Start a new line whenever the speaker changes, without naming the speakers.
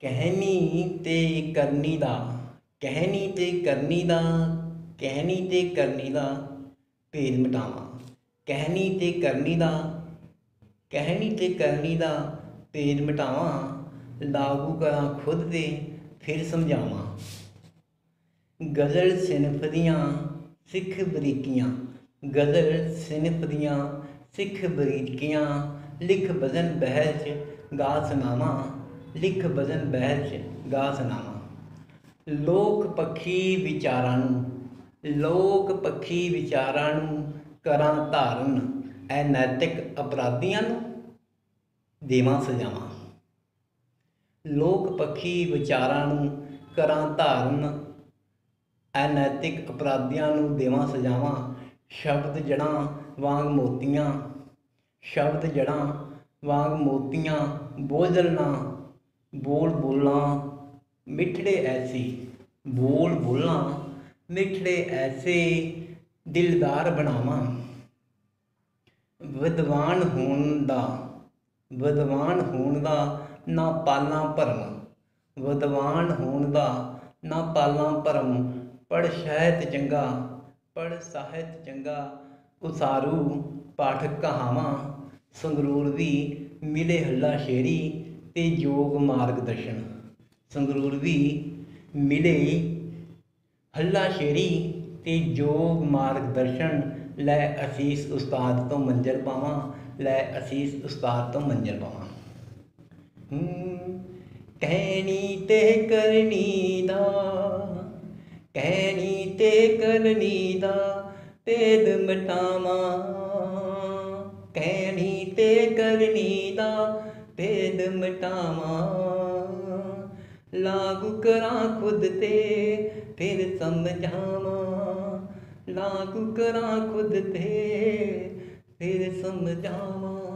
ਕਹਿਣੀ ਤੇ ਕਰਨੀ ਦਾ ਕਹਿਣੀ ਤੇ ਕਰਨੀ ਦਾ ਕਹਿਣੀ ਤੇ ਕਰਨੀ ਦਾ ਭੇਦ ਮਿਟਾਵਾਂ। ਕਹਿਣੀ ਤੇ ਕਰਨੀ ਦਾ ਕਹਿਣੀ ਤੇ ਕਰਨੀ ਦਾ ਭੇਦ ਮਿਟਾਵਾਂ, ਲਾਗੂ ਕਰਾਂ ਖੁਦ ਤੇ ਫਿਰ ਸਮਝਾਵਾਂ। ਗਜ਼ਲ ਸਿਨਫ ਦੀਆਂ ਸਿੱਖ ਬਰੀਕੀਆਂ, ਗਜ਼ਲ ਸਿਨਫ ਦੀਆਂ ਸਿੱਖ ਬਰੀਕੀਆਂ, ਲਿਖ ਬਜ਼ਨ ਬਹਿਰ ਚ ਗਾ ਸੁਣਾਵਾਂ। ਲਿਖ ਬਜ਼ਨ ਬਹਿਰ ਚ ਗਾ ਸੁਣਾਵਾਂ ਲੋਕ ਪੱਖੀ ਵਿਚਾਰਾਂ ਨੂੰ, ਲੋਕ ਪੱਖੀ ਵਿਚਾਰਾਂ ਨੂੰ ਕਰਾਂ ਧਾਰਨ, ਐ ਨੈਤਿਕ ਅਪਰਾਧੀਆਂ ਨੂੰ ਦੇਵਾਂ ਸਜ਼ਾਵਾਂ। ਲੋਕ ਪੱਖੀ ਵਿਚਾਰਾਂ ਨੂੰ ਕਰਾਂ ਧਾਰਨ ਅਨੈਤਿਕ ਅਪਰਾਧੀਆਂ ਨੂੰ ਦੇਵਾਂ ਸਜ਼ਾਵਾਂ। ਸ਼ਬਦ ਜੜਾਂ ਵਾਂਗ ਮੋਤੀਆਂ, ਸ਼ਬਦ ਜੜਾਂ ਵਾਂਗ ਮੋਤੀਆਂ, ਬੋਝਲ ਨਾ ਬੋਲ ਬੋਲਾਂ, ਮਿੱਠੜੇ ਐਸੀ, ਬੋਲ ਬੋਲਾਂ, ਮਿੱਠੜੇ ਐਸੇ ਦਿਲਦਾਰ ਬਣਾਵਾਂ। ਵਿਦਵਾਨ ਹੋਣ ਦਾ, ਵਿਦਵਾਨ ਹੋਣ ਦਾ ਨਾ ਪਾਲਾਂ ਭਰਮ ਵਿਦਵਾਨ ਹੋਣ ਦਾ ਨਾ ਪਾਲਾਂ ਭਰਮ ਪੜ ਸ਼ਹਿਤ ਚੰਗਾ ਪੜ ਸਾਹਿਤ ਚੰਗਾ, ਉਸਾਰੂ ਪਾਠਕ ਕਹਾਵਾਂ। ਸੰਗਰੂਰ ਵੀ ਮਿਲੇ ਹੱਲਾ ਸ਼ੇਰੀ ਤੇ ਯੋਗ ਮਾਰਗਦਰਸ਼ਨ ਸੰਗਰੂਰ ਵੀ ਮਿਲੇ ਹੱਲਾ ਸ਼ੇਰੀ ਤੇ ਯੋਗ ਮਾਰਗਦਰਸ਼ਨ ਲੈ ਅਸੀਸ ਉਸਤਾਦ ਤੋਂ ਮੰਜਰ ਪਾਵਾਂ, ਲੈ ਅਸੀਸ ਉਸਤਾਦ ਤੋਂ ਮੰਜਰ ਪਾਵਾਂ। ਕਹਿਣੀ ਤੇ ਕਰਨੀ ਦਾ, ਕਹਿਣੀ ਤੇ ਕਰਨੀ ਦਾ ਭੇਦ ਮਿਟਾਵਾਂ। ਕਹਿਣੀ ਤੇ ਕਰਨੀ ਦਾ ਭੇਦ ਮਿਟਾਵਾਂ ਲਾਗੂ ਕਰਾਂ ਖੁਦ ਤੇ ਫਿਰ ਸਮਝਾਵਾਂ ਲਾਗੂ ਕਰਾਂ ਖੁਦ ਤੇ ਫਿਰ ਸਮਝਾਵਾਂ